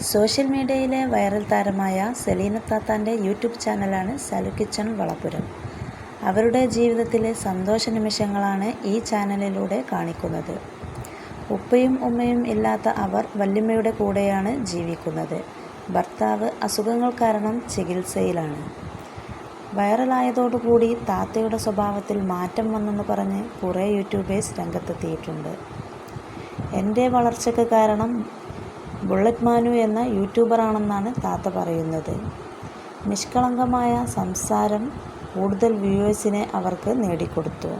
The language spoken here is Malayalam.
സോഷ്യൽ മീഡിയയിലെ വൈറൽ താരമായ സെലീന താത്താന്റെ യൂട്യൂബ് ചാനലാണ് സലു കിച്ചൺ വളപ്പുരം അവരുടെ ജീവിതത്തിലെ സന്തോഷ നിമിഷങ്ങളാണ് ഈ ചാനലിലൂടെ കാണിക്കുന്നത്. ഉപ്പയും ഉമ്മയും ഇല്ലാത്ത അവർ വല്യമ്മയുടെ കൂടെയാണ് ജീവിക്കുന്നത്. ഭർത്താവ് അസുഖങ്ങൾ കാരണം ചികിത്സയിലാണ്. വൈറലായതോടുകൂടി താത്തയുടെ സ്വഭാവത്തിൽ മാറ്റം വന്നെന്ന് പറഞ്ഞ് കുറേ യൂട്യൂബേഴ്സ് രംഗത്തെത്തിയിട്ടുണ്ട്. എന്റെ വളർച്ചയ്ക്ക് കാരണം ബുള്ളറ്റ് മാനു എന്ന യൂട്യൂബറാണെന്നാണ് താത്ത പറയുന്നത്. നിഷ്കളങ്കമായ സംസാരം കൂടുതൽ വ്യൂവേഴ്സിനെ അവർക്ക് നേടിക്കൊടുത്തു.